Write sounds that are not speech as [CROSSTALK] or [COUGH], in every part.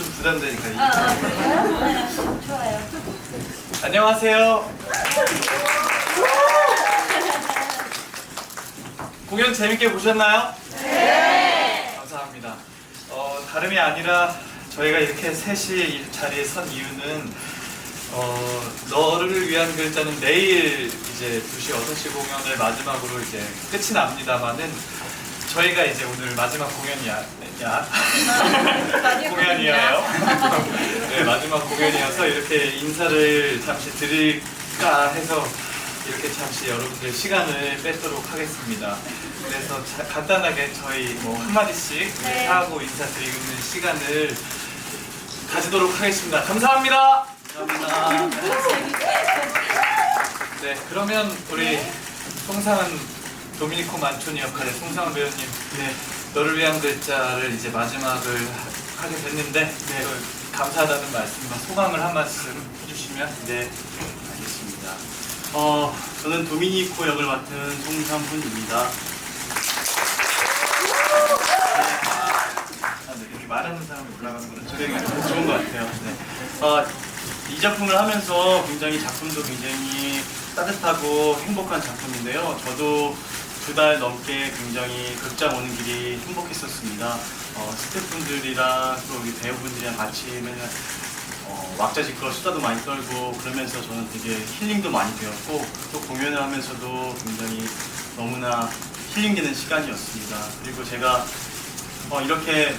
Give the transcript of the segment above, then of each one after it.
좀 부담되니까. 아, 아, 그래요? 네, 좋아요. 안녕하세요. 공연 재밌게 보셨나요? 네. 감사합니다. 어, 다름이 아니라 저희가 이렇게 셋이 이 자리에 선 이유는 어, 너를 위한 글자는 내일 이제 2시 6시 공연을 마지막으로 이제 끝이 납니다만은 저희가 이제 오늘 마지막 공연이야. 야. 공연이에요. 네, 마지막 공연이어서 이렇게 인사를 잠시 드릴까 해서 이렇게 잠시 여러분들 시간을 뺏도록 하겠습니다. 그래서 자- 간단하게 저희 뭐 한마디씩 이렇게 네. 하고 인사드리는 시간을 가지도록 하겠습니다. 감사합니다. 감사합니다. [LAUGHS] 네, 그러면 우리 송상은 도미니코 만초니 역할의 송상은 배우님, 네, 너를 위한 글자를 이제 마지막을 하- 하게 됐는데 네, 감사하다는 말씀과 소감을 한 말씀 해주시면 네, 알겠습니다. 어, 저는 도미니코 역을 맡은 송삼훈입니다. 아, 네, 이렇게 말하는 사람이 올라가는 거는 되게 좋은 것 같아요. 네. 어, 이 작품을 하면서 굉장히 작품도 굉장히 따뜻하고 행복한 작품인데요. 저도 두 달 넘게 굉장히 극장 오는 길이 행복했었습니다. 어, 스태프분들이랑 또 우리 배우분들이랑 같이 맨날 어, 왁자지껄 수다도 많이 떨고 그러면서 저는 되게 힐링도 많이 되었고 또 공연을 하면서도 굉장히 너무나 힐링되는 시간이었습니다. 그리고 제가 어, 이렇게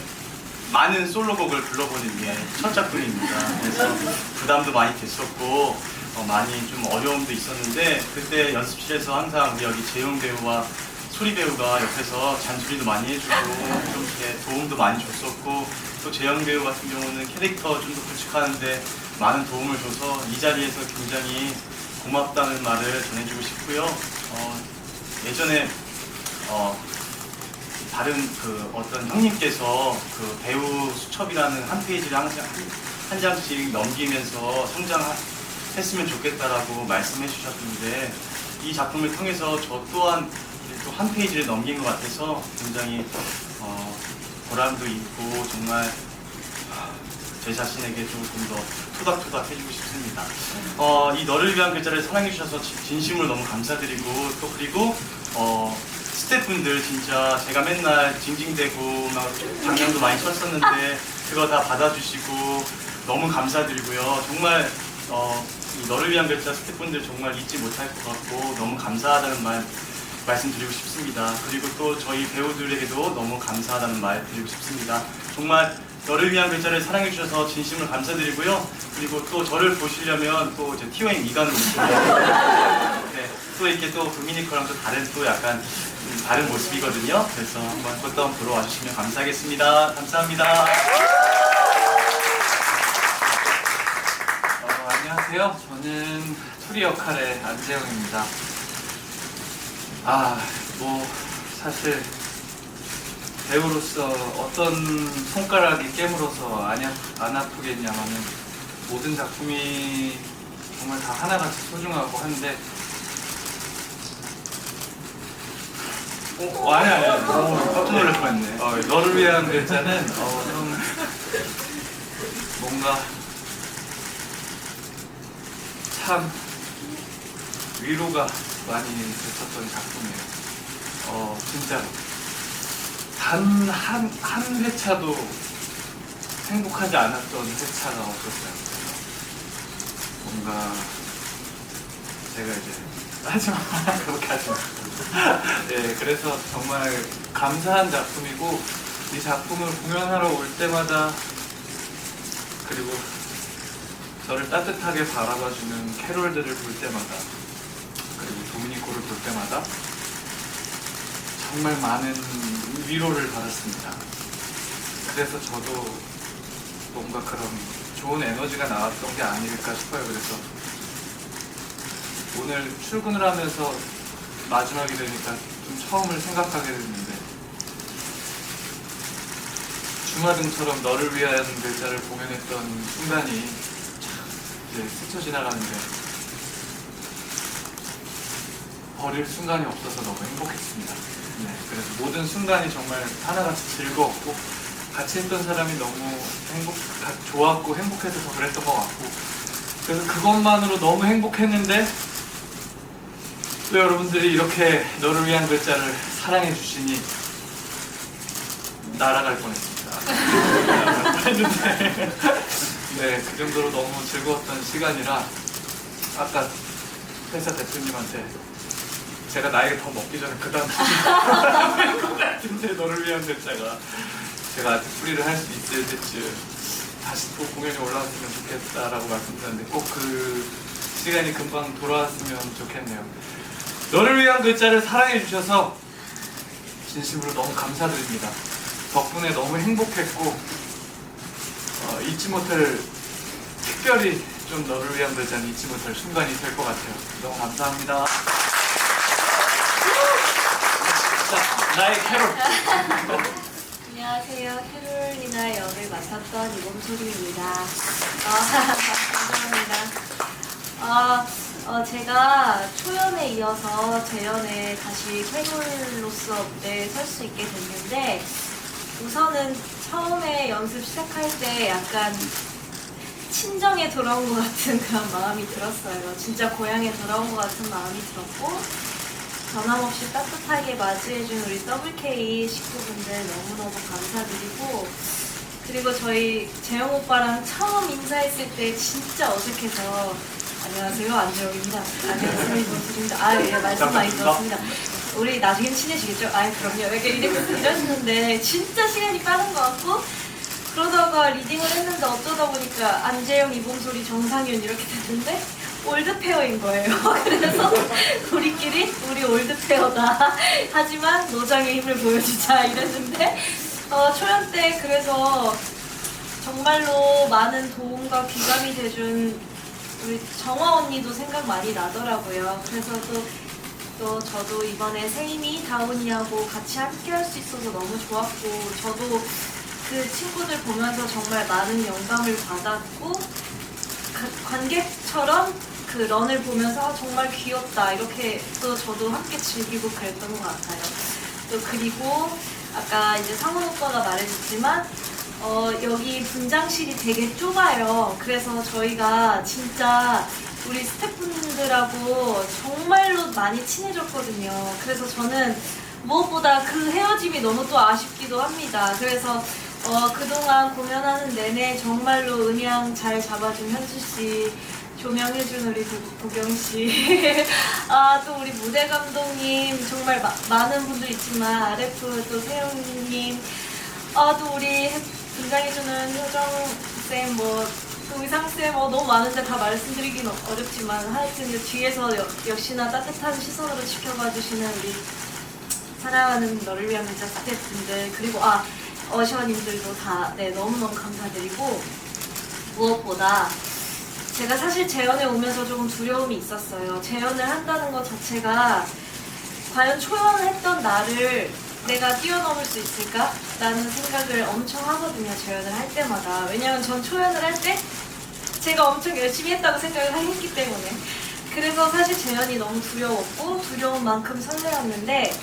많은 솔로곡을 불러보는 게 첫 작품입니다. 그래서 부담도 많이 됐었고 어, 많이 좀 어려움도 있었는데 그때 연습실에서 항상 우리 여기 재용 배우와 소리 배우가 옆에서 잔소리도 많이 해주고 좀 이렇게 도움도 많이 줬었고 또 재영 배우 같은 경우는 캐릭터 좀 더 구축하는데 많은 도움을 줘서 이 자리에서 굉장히 고맙다는 말을 전해주고 싶고요. 어, 예전에 어, 다른 그 어떤 형님께서 그 배우 수첩이라는 한 페이지를 항상 한, 한 장씩 넘기면서 성장 했으면 좋겠다라고 말씀해 주셨는데 이 작품을 통해서 저 또한 또 한 페이지를 넘긴 것 같아서 굉장히 어, 보람도 있고 정말 제 자신에게 조금 더 토닥토닥 해주고 싶습니다. 어, 이 너를 위한 글자를 사랑해 주셔서 지- 진심으로 너무 감사드리고 또 그리고 어, 스태프분들 진짜 제가 맨날 징징대고 막 방향도 많이 쳤었는데 그거 다 받아주시고 너무 감사드리고요. 정말 어, 이 너를 위한 글자 스태프분들 정말 잊지 못할 것 같고 너무 감사하다는 말 말씀드리고 싶습니다. 그리고 또 저희 배우들에게도 너무 감사하다는 말 드리고 싶습니다. 정말 너를 위한 글자를 사랑해 주셔서 진심으로 감사드리고요. 그리고 또 저를 보시려면 또 이제 티웨인 미간으로 [LAUGHS] 네, 또 이렇게 또 도미니커랑 또 다른 또 약간 음, 다른 모습이거든요. 그래서 한번 한번 보러 와주시면 감사하겠습니다. 감사합니다. 어, 안녕하세요. 저는 투리 역할의 안재영입니다. 아, 뭐 사실 배우로서 어떤 손가락이 깨물어서 안, 아프, 안 아프겠냐마는 모든 작품이 정말 다 하나같이 소중하고 한데 어, 어, 아니 아니 아니. 오, 깜짝 놀랄 뻔했네. 어, 너를 위한 글자는 어, 좀 뭔가 참 위로가 많이 됐었던 작품이에요. 어, 진짜 단 한 한 회차도 행복하지 않았던 회차가 없었어요. 뭔가 제가 이제 하지마 [LAUGHS] 그렇게 하지 마. 네, 그래서 정말 감사한 작품이고 이 작품을 공연하러 올 때마다 그리고 저를 따뜻하게 바라봐주는 캐롤들을 볼 때마다 그리고 도미니코를 볼 때마다 정말 많은 위로를 받았습니다. 그래서 저도 뭔가 그런 좋은 에너지가 나왔던 게 아닐까 싶어요. 그래서 오늘 출근을 하면서 마지막이 되니까 좀 처음을 생각하게 됐는데 주마등처럼 너를 위한 글자를 공연했던 순간이 참 이제 스쳐 지나가는데 버릴 순간이 없어서 너무 행복했습니다. 네, 그래서 모든 순간이 정말 하나같이 즐거웠고 같이 했던 사람이 너무 행복, 가- 좋았고 행복해서 더 그랬던 것 같고 그래서 그것만으로 너무 행복했는데 또 여러분들이 이렇게 너를 위한 글자를 사랑해 주시니 날아갈 뻔했습니다. [LAUGHS] 했는데 네, 그 정도로 너무 즐거웠던 시간이라 아까 회사 대표님한테 제가 나이가 더 먹기 전에 그 다음 것 같은데 너를 위한 글자가 제가 아직 뿌리를 할 수 있을 때쯤 다시 또 공연이 올라왔으면 좋겠다라고 말씀드렸는데 꼭 그 시간이 금방 돌아왔으면 좋겠네요. 너를 위한 글자를 사랑해 주셔서 진심으로 너무 감사드립니다. 덕분에 너무 행복했고 어, 잊지 못할 특별히 좀 너를 위한 글자는 잊지 못할 순간이 될 것 같아요. 너무 감사합니다. 자, 나의 캐롤. 안녕하세요. 캐롤리나 역을 맡았던 이범소리입니다. 아, [LAUGHS] 감사합니다. 아, 어, 제가 초연에 이어서 재연에 다시 캐롤로서 무대에 설 수 있게 됐는데 우선은 처음에 연습 시작할 때 약간 친정에 돌아온 것 같은 그런 마음이 들었어요. 진짜 고향에 돌아온 것 같은 마음이 들었고 변함없이 따뜻하게 맞이해준 우리 WK 식구분들 너무너무 감사드리고 그리고 저희 재영 오빠랑 처음 인사했을 때 진짜 어색해서 안녕하세요. 안재영입니다. 안녕하세요. 이범수입니다 아 예 말씀 많이 들었습니다 우리 나중엔 친해지겠죠? 아 그럼요 이렇게 이러시는데 진짜 시간이 빠른 것 같고 그러다가 리딩을 했는데 어쩌다 보니까 안재영, 이봉소리, 정상윤 이렇게 됐는데 올드 페어인 거예요. [LAUGHS] 그래서 우리끼리 우리 올드 페어다. 하지만 노장의 힘을 보여주자 이랬는데 어, 초연 때 그래서 정말로 많은 도움과 귀감이 돼준 우리 정화 언니도 생각 많이 나더라고요. 그래서 또, 또 저도 이번에 세임이 다운이하고 같이 함께 할 수 있어서 너무 좋았고 저도 그 친구들 보면서 정말 많은 영감을 받았고 가- 관객처럼 그 런을 보면서 아, 정말 귀엽다 이렇게 또 저도 함께 즐기고 그랬던 것 같아요. 또 그리고 아까 이제 상훈 오빠가 말해줬지만 어, 여기 분장실이 되게 좁아요. 그래서 저희가 진짜 우리 스태프분들하고 정말로 많이 친해졌거든요. 그래서 저는 무엇보다 그 헤어짐이 너무 또 아쉽기도 합니다. 그래서 어, 그동안 공연하는 내내 정말로 음향 잘 잡아준 현주 씨, 조명해준 우리 도, 도경 씨, [LAUGHS] 아, 또 우리 무대 감독님, 정말 마- 많은 분들 있지만, RF 또 세영님, 아, 또 우리 분장해주는 효정쌤, 뭐, 또 의상쌤, 어, 너무 많은데 다 말씀드리긴 어- 어렵지만, 하여튼 이 뒤에서 여- 역시나 따뜻한 시선으로 지켜봐 주시는 우리 사랑하는 너를 위한 문자 스태프분들 그리고 아 어셔님들도 다 네, 너무너무 감사드리고 무엇보다 제가 사실 재연에 오면서 조금 두려움이 있었어요. 재연을 한다는 것 자체가 과연 초연을 했던 나를 내가 뛰어넘을 수 있을까? 라는 생각을 엄청 하거든요. 재연을 할 때마다. 왜냐하면 전 초연을 할 때 제가 엄청 열심히 했다고 생각을 했기 때문에. 그래서 사실 재연이 너무 두려웠고 두려운 만큼 설레었는데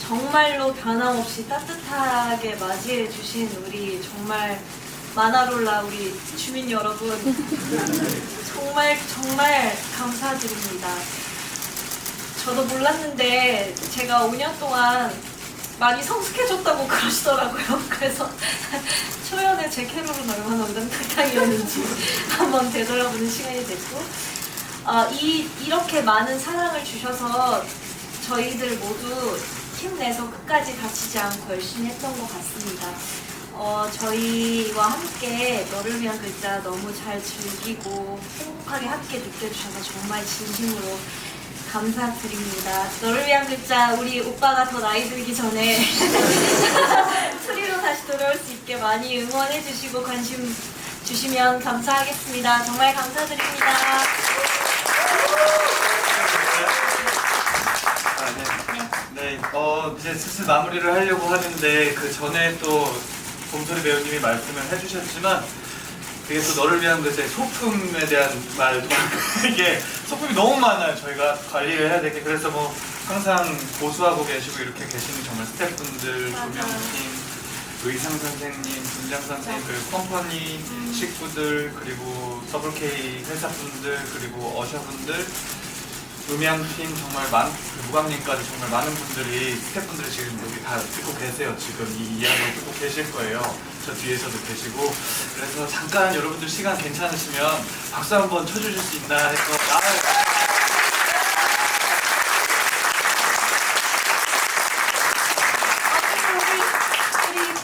정말로 변함없이 따뜻하게 맞이해 주신 우리 정말 마나롤라 우리 주민 여러분 [LAUGHS] 정말 정말 감사드립니다. 저도 몰랐는데 제가 5년 동안 많이 성숙해졌다고 그러시더라고요. [LAUGHS] 그래서 초연에 제 캐롤은 얼마나 우당탕탕이었는지 [LAUGHS] 한번 되돌아보는 시간이 됐고 아, 이, 이렇게 많은 사랑을 주셔서 저희들 모두 힘내서 끝까지 다치지 않고 열심히 했던 것 같습니다. 어, 저희와 함께 너를 위한 글자 너무 잘 즐기고 행복하게 함께 느껴주셔서 정말 진심으로 감사드립니다. 너를 위한 글자 우리 오빠가 더 나이 들기 전에 [LAUGHS] 트리로 다시 돌아올 수 있게 많이 응원해 주시고 관심 주시면 감사하겠습니다. 정말 감사드립니다. 아, 네. 네, 어, 이제 슬슬 마무리를 하려고 하는데 그 전에 또 봄소리 배우님이 말씀을 해주셨지만 그게 또 너를 위한 글자의 소품에 대한 말도 이게 소품이 너무 많아요. 저희가 관리를 해야 되게 그래서 뭐 항상 고수하고 계시고 이렇게 계시는 정말 스태프분들. 조명팀 의상 선생님, 분장 선생님, 그리고 컴퍼니 음. 식구들, 그리고 더블K 회사분들, 그리고 어셔분들, 음향팀 정말 많, 그 무감님까지 정말 많은 분들이 스태프분들이 지금 여기 다 듣고 계세요. 지금 이 이야기를 듣고 계실 거예요. 저 뒤에서도 계시고 그래서 잠깐 여러분들 시간 괜찮으시면 박수 한번 쳐주실 수 있나 해서 아, 우리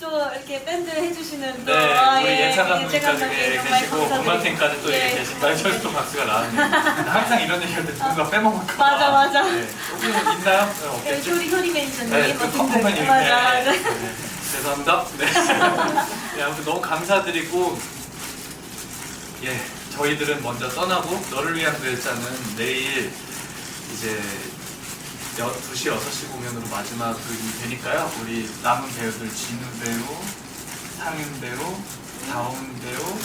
또 이렇게 밴드 해주시는 또 네, 아, 우리 예, 예찬 예찬 감독님까지 감독님 정말 계시고. 본만팀까지 또 예. 여기 계신다. 저기서 또 박수가 나왔네요. [LAUGHS] 항상 이런 얘기할 때 누군가 빼먹을까 봐. 맞아, 맞아. 네. 혹시 있나요? 네, 예, 없겠죠? 효리 효리 매니저님 네, 그 분? 맞아. 네. 네. 죄송합니다. 네. [LAUGHS] 네, 아무튼 너무 감사드리고 예, 저희들은 먼저 떠나고 너를 위한 글자는 내일 이제 2시, 6시 공연으로 마지막이 되니까요. 우리 남은 배우들 진우 배우, 상윤 배우, 다운 배우,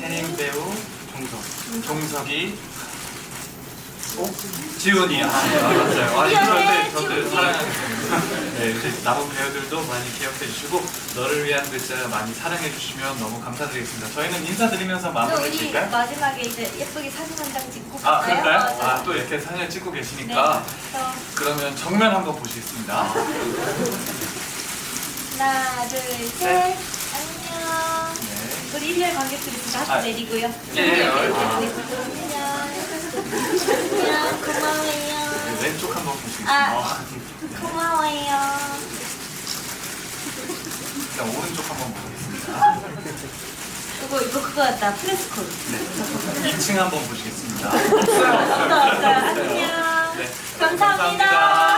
세임 배우, 종석, 종석이, 어? 지훈이, 아, 네, 맞아요. 아니, 저들, 저들 지훈이. 사랑하는 네, 이제 남은 배우들도 많이 기억해 주시고, 너를 위한 글자 많이 사랑해 주시면 너무 감사드리겠습니다. 저희는 인사드리면서 마무리 우리 질까요? 마지막에 이제 예쁘게 사진 한 장 찍고 아, 갈까요? 그럴까요? 어, 아, 또 이렇게 사진을 찍고 계시니까. 네. 어, 그러면 정면 한번 보시겠습니다. 하나, 둘, 셋. 우리 일렬 관객들이 진짜 하트 아, 내리고요. 예, 네, 예, 네, 아. 네, 네. 안녕. 안녕. 고마워요. 네, 왼쪽 한번 보시겠습니다. 아. 고마워요. 그냥 오른쪽 한번 보겠습니다. 이거 이거 그거 같다. 프레스콜. 네. 2층 한번 보시겠습니다. [LAUGHS] 왔다, 왔다. 안녕. 네. 감사합니다.